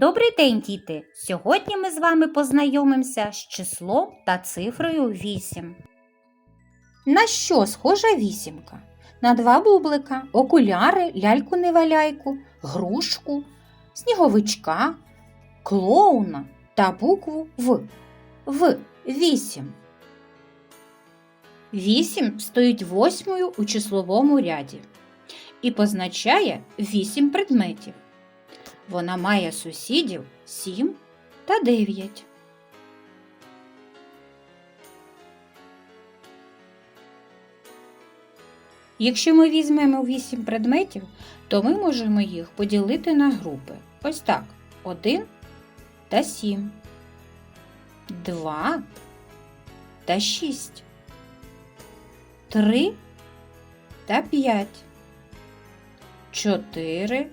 Добрий день, діти! Сьогодні ми з вами познайомимося з числом та цифрою 8. На що схожа вісімка? На два бублика, окуляри, ляльку-неваляйку, грушку, сніговичка, клоуна та букву В. В. Вісім. Вісім стоїть восьмою у числовому ряді і позначає вісім предметів. Вона має сусідів 7 та 9. Якщо ми візьмемо 8 предметів, то ми можемо їх поділити на групи. Ось так: 1 та 7, 2 та 6, 3 та 5, 4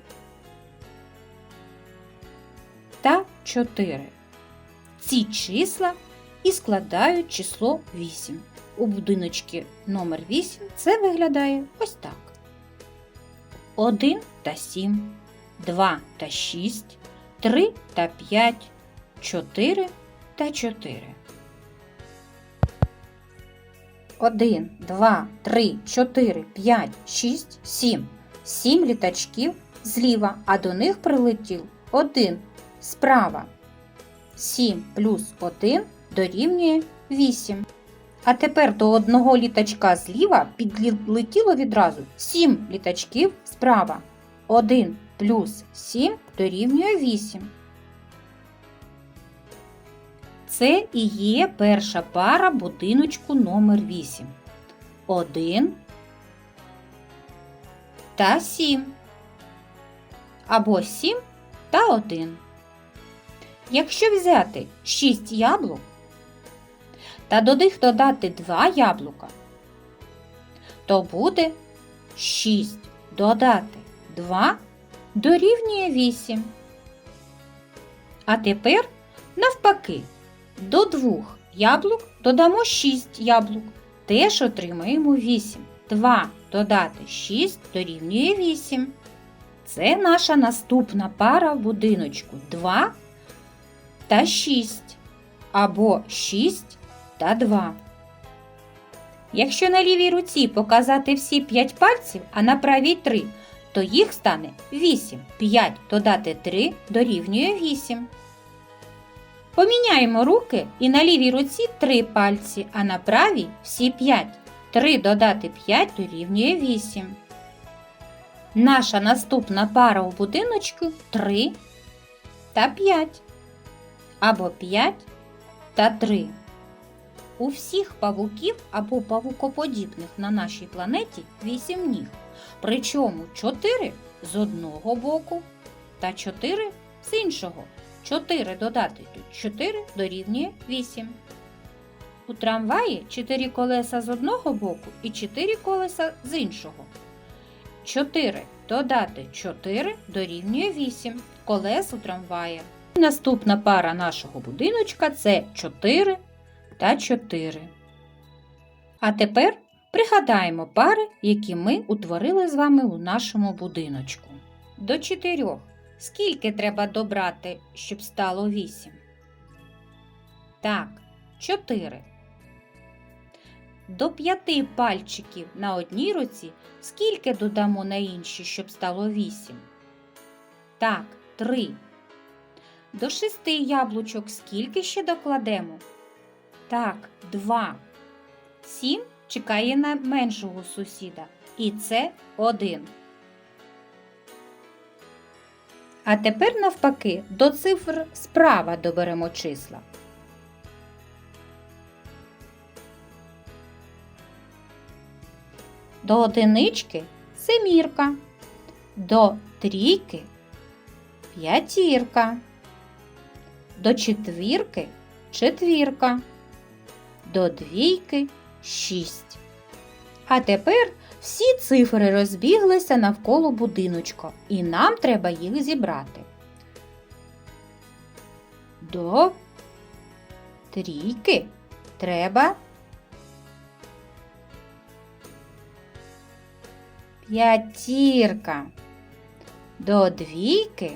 4. Ці числа і складають число 8. У будиночці номер 8 це виглядає ось так. 1 та 7, 2 та 6, 3 та 5, 4 та 4. 1, 2, 3, 4, 5, 6, 7. 7 літачків зліва, а до них прилетів 1 справа. 7 плюс 1 дорівнює 8. А тепер до одного літачка зліва підлетіло відразу 7 літачків справа. 1 плюс 7 дорівнює 8. Це і є перша пара будиночку номер 8. 1 та 7. Або 7 та 1. Якщо взяти 6 яблук та до них додати 2 яблука, то буде 6 додати 2 дорівнює 8. А тепер навпаки, до 2 яблук додамо 6 яблук. Теж отримаємо 8. 2 додати 6 дорівнює 8. Це наша наступна пара в будиночку 2 та 6 або 6 та 2. Якщо на лівій руці показати всі 5 пальців, а на правій 3, то їх стане 8. 5 додати 3 дорівнює 8. Поміняємо руки і на лівій руці 3 пальці, а на правій всі 5. 3 додати 5 дорівнює 8. Наша наступна пара у будиночку 3 та 5 або 5 та 3. У всіх павуків або павукоподібних на нашій планеті 8 ніг. Причому 4 з одного боку та 4 з іншого. 4 додати 4 дорівнює 8. У трамваї 4 колеса з одного боку і 4 колеса з іншого. 4 додати 4 дорівнює 8 колес у трамваї. Наступна пара нашого будиночка це 4 та 4. А тепер пригадаємо пари, які ми утворили з вами у нашому будиночку. До 4. Скільки треба добрати, щоб стало 8? Так, 4. До 5 пальчиків на одній руці скільки додамо на інші, щоб стало 8? Так, 3. До шести яблучок скільки ще докладемо? Так, два. Сім чекає на меншого сусіда. І це один. А тепер, навпаки, до цифр справа доберемо числа. До одинички семірка. До трійки п'ятірка. До четвірки четвірка. До двійки шість. А тепер всі цифри розбіглися навколо будиночка, і нам треба їх зібрати. До трійки треба п'ятірка. До двійки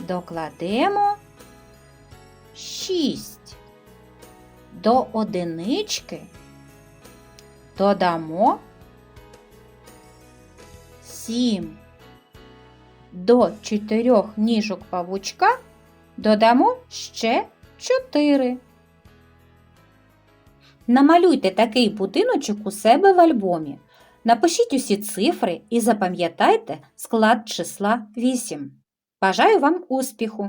докладемо 6. До одинички додамо 7. До чотирьох ніжок павучка додамо ще 4. Намалюйте такий будиночок у себе в альбомі. Напишіть усі цифри і запам'ятайте склад числа 8. Бажаю вам успіху!